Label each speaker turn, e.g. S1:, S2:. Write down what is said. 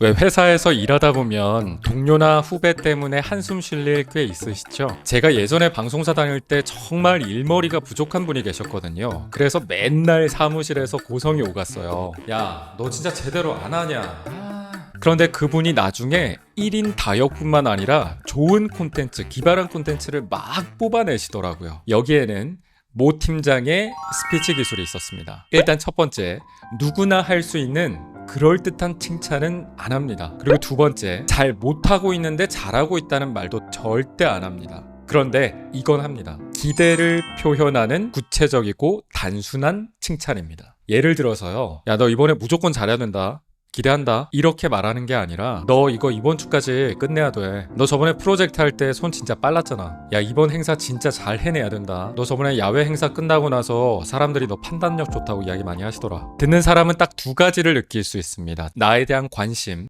S1: 왜 회사에서 일하다 보면 동료나 후배 때문에 한숨 쉴 일 꽤 있으시죠? 제가 예전에 방송사 다닐 때 정말 일머리가 부족한 분이 계셨거든요. 그래서 맨날 사무실에서 고성이 오갔어요. 야, 너 진짜 제대로 안 하냐? 그런데 그분이 나중에 1인 다역뿐만 아니라 좋은 콘텐츠, 기발한 콘텐츠를 막 뽑아내시더라고요. 여기에는 모 팀장의 스피치 기술이 있었습니다. 일단 첫 번째, 누구나 할 수 있는 그럴듯한 칭찬은 안 합니다. 그리고 두 번째, 잘 못하고 있는데 잘하고 있다는 말도 절대 안 합니다. 그런데 이건 합니다. 기대를 표현하는 구체적이고 단순한 칭찬입니다. 예를 들어서요. 야, 너 이번에 무조건 잘해야 된다. 기대한다. 이렇게 말하는 게 아니라 너 이거 이번 주까지 끝내야 돼. 너 저번에 프로젝트 할 때 손 진짜 빨랐잖아. 야 이번 행사 진짜 잘 해내야 된다. 너 저번에 야외 행사 끝나고 나서 사람들이 너 판단력 좋다고 이야기 많이 하시더라. 듣는 사람은 딱 두 가지를 느낄 수 있습니다. 나에 대한 관심